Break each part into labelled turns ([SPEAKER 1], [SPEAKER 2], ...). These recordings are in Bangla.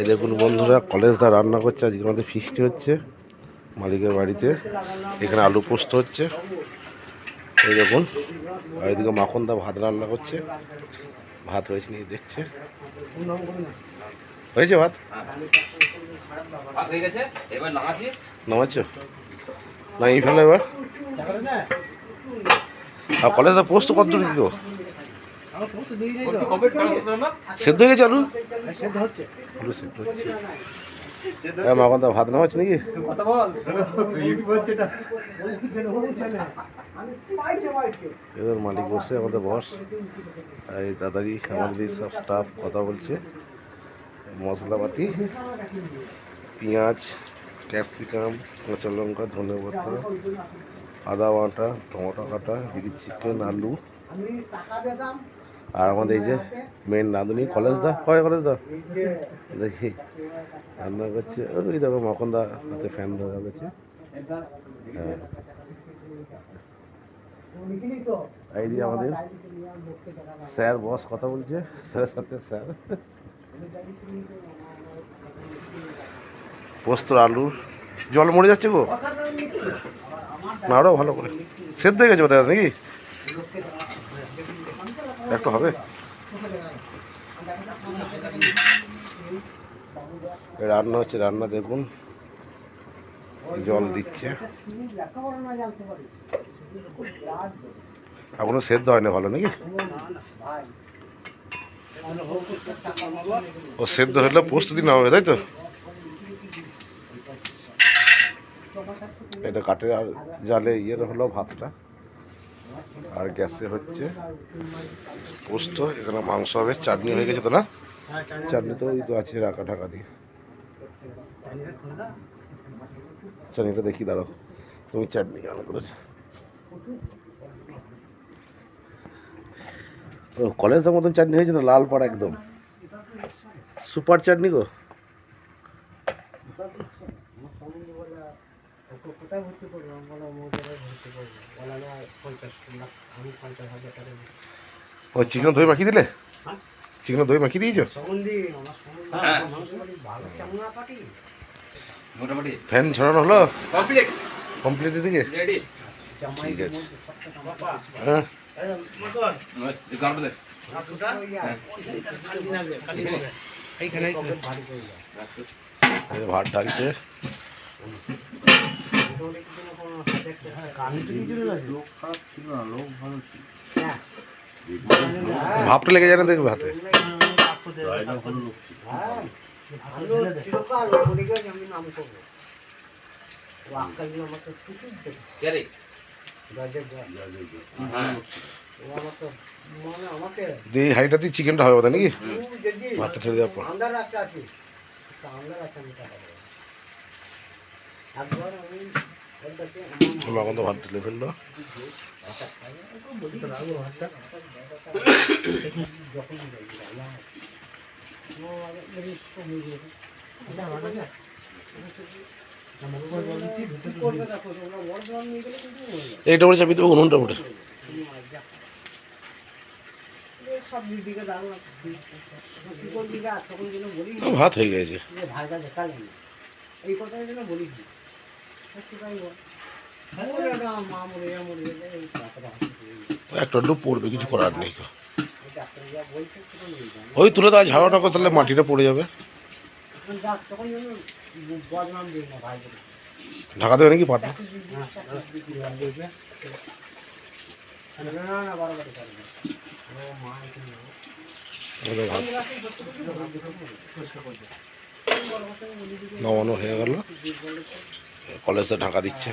[SPEAKER 1] এই দেখুন বন্ধুরা কলেজ দা রান্না করছে আজকে আমাদের ফিস্টি হচ্ছে মালিকের বাড়িতে। এখানে আলু পোস্ত হচ্ছে। এই দেখুন আর এদিকে মাখন দা ভাত রান্না করছে। ভাত হয়েছে নিয়ে দেখছে? হয়েছে ভাত?
[SPEAKER 2] হয়ে
[SPEAKER 1] নামাচ্ছ। না এই ফেলো এবার? আর কলেজ দা পোস্ত কত দূর সেদ্ধ হয়ে গেছে আলু? আলু সেদ্ধ হচ্ছে। হ্যাঁ ভাত নাকি?
[SPEAKER 2] কথা হচ্ছে এটা
[SPEAKER 1] এবার মালিক বসে আমাদের বস। এই দাদারি আমাদের সব স্টাফ কথা বলছে। মশলাপাতি পেঁয়াজ ক্যাপসিকাম কাঁচা লঙ্কা ধনে পাতা আদা বাটা টমেটো কাটা চিকেন আলু। আর আমাদের এই যে মেন রাঁধুনি কলেজ দা, কয় কলেজ দা? দেখি, রান্না করছে। ওই দেখো মকন দা হাতে ফ্যান ধরা গেছে এই যে আমাদের স্যার বস কথা বলছে। স্যারের সাথে স্যার। পোস্ত, আলু। জল মরে যাচ্ছে গো। না আরও ভালো করে। সেদ্ধ হয়ে গেছে বোধ নাকি? একটু হবে? রান্না হচ্ছে, রান্না দেখুন। জল দিচ্ছে। এখনও সেদ্ধ হয় না ভালো নাকি? ও সেদ্ধ হলে পোস্ত দিন হবে, তাই তো? এটা কাঠের জালে ইয়ের হলো ভাতটা। আর গ্যাসে হচ্ছে পোস্ত, এখানে মাংস হবে, চাটনি হয়ে গেছে তো না? চাটনি তো ওই তো আছে, রাখা ঢাকা দিয়ে। চাটনিটা দেখি, দাঁড়াও। তুমি চাটনি কেন করেছ? ও কলেজের মতন চাটনি হয়েছে তো, লাল পাড়া একদম। সুপার চাটনি গো।
[SPEAKER 3] কোথায় ভর্তি করব? আমি বলো মৌজারায় ভর্তি করব। বলা না পঞ্চাশ লাখ আমি পঞ্চাশ হাজার টাকা দিই
[SPEAKER 1] ও চিকেন দই মাখিয়ে দিলে?
[SPEAKER 3] হ্যাঁ?
[SPEAKER 1] চিকেন দই মাখিয়ে দিয়েছ?
[SPEAKER 2] হ্যাঁ।
[SPEAKER 3] মানুষ ভালো কেমন না পাটি
[SPEAKER 2] মোটামুটি।
[SPEAKER 1] ফ্যান ছড়ানো হলো?
[SPEAKER 2] কমপ্লিট।
[SPEAKER 1] কমপ্লিট দিকে
[SPEAKER 2] রেডি।
[SPEAKER 3] জামাই
[SPEAKER 1] ঠিক আছে।
[SPEAKER 3] জামা
[SPEAKER 1] হ্যাঁ।
[SPEAKER 3] এইখানে।
[SPEAKER 1] ভাত ঢালছে।
[SPEAKER 3] হ্যাঁ
[SPEAKER 1] ভাবটা লেগে যায় না দেখবে হাতে।
[SPEAKER 3] ভালো চিরকাল মরে গেছে আমি নাম করব ও আক্কালি আমাকে প্রচুর দেখে
[SPEAKER 2] কে রে
[SPEAKER 3] গজব ও আমাকে আমাকে
[SPEAKER 1] দিয়ে হাইটা দিয়ে চিকেনটা হবে নাকি ভাতটা ছেড়ে দেওয়ার পর
[SPEAKER 3] একবার আমি
[SPEAKER 1] এখন তো ভাত ফেলল। এইটা করে চাপি দেবো, উনুনটা উঠে
[SPEAKER 3] বলি
[SPEAKER 1] ভাত হয়ে গেছে।
[SPEAKER 3] এই কথাটা বলি একটু একটু
[SPEAKER 1] পড়বে, কিছু করার নেই। ওই তুলে দেওয়া ঝাড়ো না করে তাহলে মাটিটা পড়ে যাবে।
[SPEAKER 3] এখন যাক তখন যেন বদনাম দিই না ভাই বলে
[SPEAKER 1] ঢাকা দেবে নাকি পাটটা
[SPEAKER 3] না না না বারো বাড়ি পারবে ও মা এখানে
[SPEAKER 1] ওদের ভাত নামানো হয়ে গেল। কলেজে ঢাকা দিচ্ছে।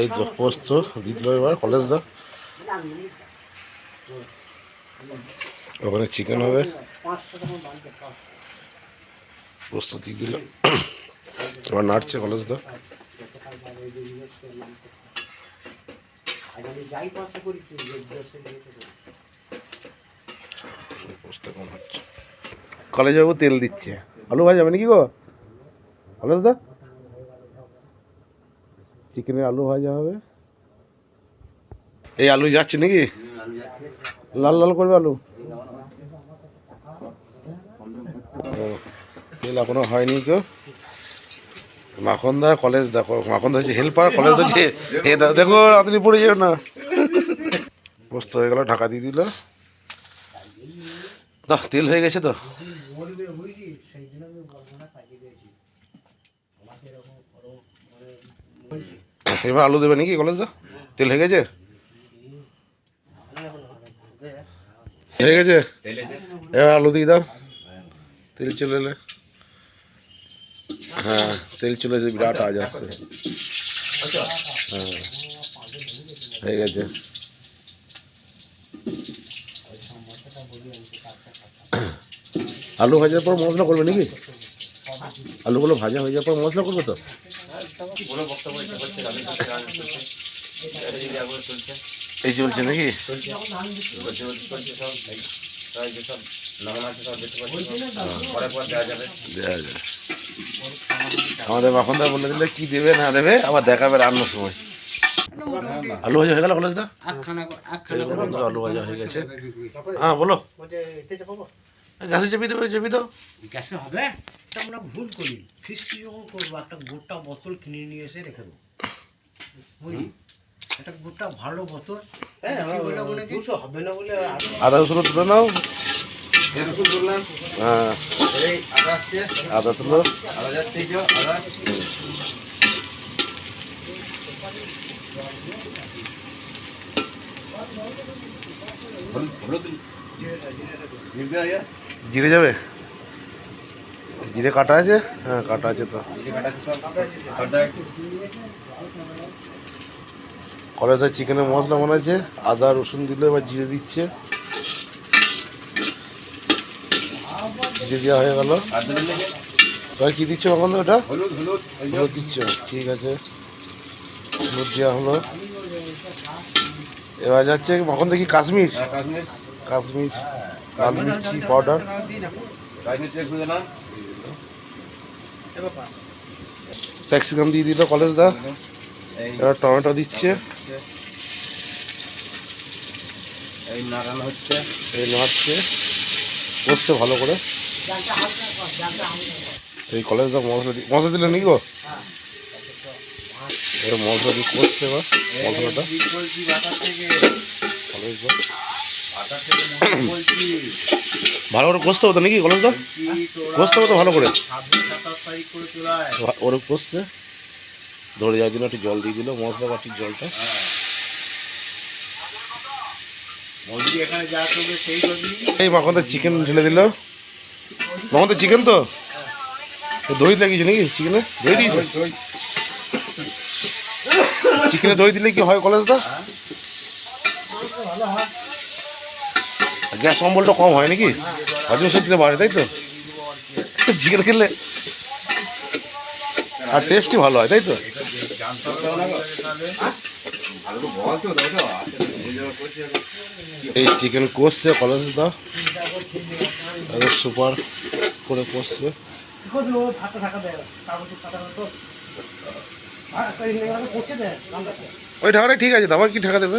[SPEAKER 1] এই তো পোস্ত দিল এবার, কলেজ দা ওখানে চিকেন হবে। পোস্ত দিয়ে দিল। এবার নাড়ছে কলেজ দা
[SPEAKER 3] যাই করি
[SPEAKER 1] পোস্ত কম হচ্ছে? তেল দিচ্ছে। আলু ভাই যাবে নাকি গো? কলেজ দা
[SPEAKER 4] চিকেনের আলু ভাজা হবে। এই আলু যাচ্ছে নাকি? লাল লাল করবে আলু। তেল এখনও হয়নি কেউ মাখনদার কলেজ দেখো, মাখনদা হচ্ছে হেল্পার, কলেজ হচ্ছে দেখো, আপনি পড়ে যাও না। বস্তু হয়ে গেল, ঢাকা দিয়ে দিল। দাও তেল হয়ে গেছে তো। এবার আলু দেবে নাকি কলেজ তেল হয়ে গেছে? হয়ে গেছে? এবার আলু দিয়ে দাও। তেল চলে এলে। হ্যাঁ তেল চলে এসে বিরাট আজ আসছে। হ্যাঁ হয়ে গেছে। আলু ভাজার পর মশলা করবে নাকি? আলুগুলো ভাজা হয়ে যাওয়ার পর মশলা করবে তো? এই চলছে নাকি? আমাদের মাখনদা বলে দিলে কি দেবে না দেবে আবার দেখাবে রান্নার সময়। আলু ভাজা হয়ে গেল কলেজটা? আলু ভাজা হয়ে গেছে। হ্যাঁ বলো। গাছে চেপে দেবে চেপে দাও।
[SPEAKER 1] গ্যাসে হবে? আমরা ভুল করি। ফিস্টি যখন করব একটা গোটা বোতল কিনে নিয়ে এসে রেখে দেবো। বুঝলি? একটা গোটা ভালো বোতল। কি? হবে না বলে
[SPEAKER 4] আদা রসুন তুলে নাও। হ্যাঁ।
[SPEAKER 2] এই আদা
[SPEAKER 4] আদা তুলো।
[SPEAKER 2] আদা যাচ্ছে আদা। হলুদ। জিরে
[SPEAKER 4] যাবে? জিরে কাটা আছে? হ্যাঁ কাটা আছে তো। কলেজে চিকেনের মশলা মনে আছে আদা রসুন দিলে এবার জিরে দিচ্ছে। জিরে দেওয়া হয়ে গেল। তাই কি দিচ্ছ এখন ওটা?
[SPEAKER 2] হলুদ
[SPEAKER 4] দিচ্ছ? ঠিক আছে। হলুদ দেওয়া হলো। এবার যাচ্ছে এখন দেখি কাশ্মীর?
[SPEAKER 2] হ্যাঁ, কাশ্মীর।
[SPEAKER 4] কাশ্মীর লাল মির্চি পাউডার ক্যাপসিকাম দিয়ে দিল কলেজ দা।
[SPEAKER 2] এই
[SPEAKER 4] এবার টমেটো দিচ্ছে।
[SPEAKER 2] এই নাড়ানো হচ্ছে।
[SPEAKER 4] এই নাড়ছে। করছে ভালো করে। এই কলেজ দা মশলা মশলা দিলে নাকি গো? এবার মশলা দিয়ে করছে এবার মশলাটা। কলেজ ভালো করে কষতে হতো নাকি কলেজ দা কষতে হতো ভালো করে। ওরে কষছে। ধরে যাওয়ার জন্য একটু জল দিয়ে দিল মশলা বাটির জলটা। এই মাখন চিকেন ঢেলে দিল। মাখন তো? চিকেন তো দই লাগিয়েছে নাকি চিকেনে দই দিয়েছে? চিকেনে দই দিলে কি হয় কলেজটা? গ্যাস অম্বলটা কম হয় নাকি? হজম শক্তিটা বাড়ে, তাই তো? চিকেন খেলে আর টেস্টই ভালো হয়, তাই তো?
[SPEAKER 2] দাও এই
[SPEAKER 4] চিকেন কষছে কলেজ দা একদম সুপার করে কষছে। ওই ঢাকাটা ঠিক আছে, আবার কি ঢাকা দেবে?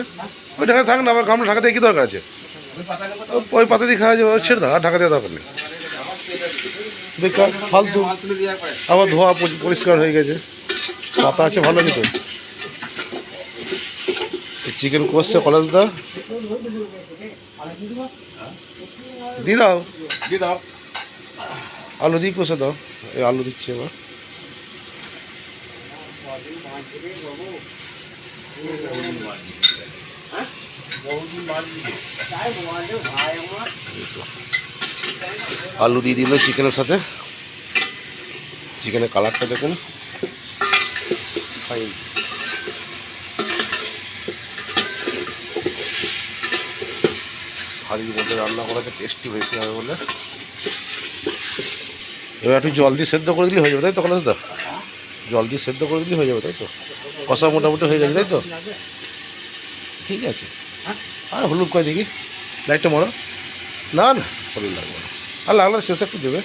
[SPEAKER 4] ওই ঢাকা থাক না, আবার গামলা ঢাকা দিয়ে কি দরকার আছে?
[SPEAKER 2] ওই
[SPEAKER 4] দিয়ে খাওয়া যাবে, ছেড়ে দাও ঢাকা দেওয়া দরকার নেই। বেকার ফালতু আবার ধোয়া পরিষ্কার হয়ে গেছে। পাতা আছে, ভালো কিন্তু চিকেন কষছে কলেজ দা। দিয়ে দাও
[SPEAKER 2] দিয়ে দাও।
[SPEAKER 4] আলু দিয়ে কষে দাও। এই আলু দিচ্ছে এবার। আলু দিয়ে দিল চিকেনের সাথে। চিকেনের কালারটা দেখুন। ফাইন হাড়ির মধ্যে রান্না করাতে টেস্টি হয়েছে হবে বলে। এবার একটু জল দিয়ে সেদ্ধ করে দিলে হয়ে যাবে, তাই তো কলেজ জল দিয়ে সেদ্ধ করে দিলে হয়ে যাবে, তাই তো? কষা মোটামুটি হয়ে গেছে, তাই তো? ঠিক আছে। আর হলুদ কয় দেখি? লাইটটা মরো। না না, হলুদ লাগবে না। আর লাগলে শেষ একটু দেবে।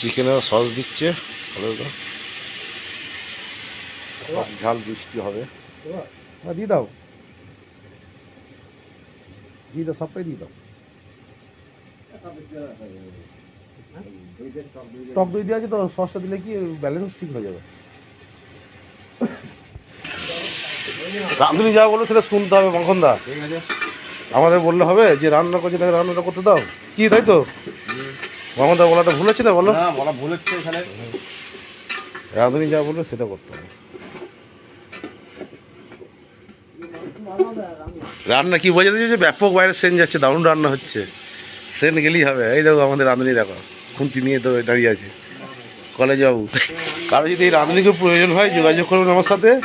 [SPEAKER 4] চিকেনের সস দিচ্ছে। ঝাল বৃষ্টি হবে। হ্যাঁ, দিয়ে দাও। দিয়ে দাও, সবটাই দিয়ে দাও। টক দই দিয়ে আছে তো সসটা দিলে কি ব্যালেন্স ঠিক হয়ে যাবে? রাঁধুনি যা বলো সেটা শুনতে হবে মাখনদা
[SPEAKER 2] ঠিক আছে।
[SPEAKER 4] আমাদের বললে হবে যে রান্না করছে তাকে রান্নাটা করতে দাও। কি তাই তো? মাখনদা বলাটা ভুল হচ্ছে না বলো
[SPEAKER 2] ভুল হচ্ছে এখানে।
[SPEAKER 4] রাঁধুনি যা বলবে সেটা করতে হবে। রান্না কি বোঝা যাচ্ছে ব্যাপক বাইরে সেন যাচ্ছে দারুণ রান্না হচ্ছে। সেন গেলেই হবে। এই দেখো আমাদের রাঁধুনি, দেখো। খুন্তি নিয়ে তো দাঁড়িয়ে আছে। কলেজ বাবু কারও যদি এই রাঁধুনিকে প্রয়োজন হয়, যোগাযোগ করুন আমার সাথে।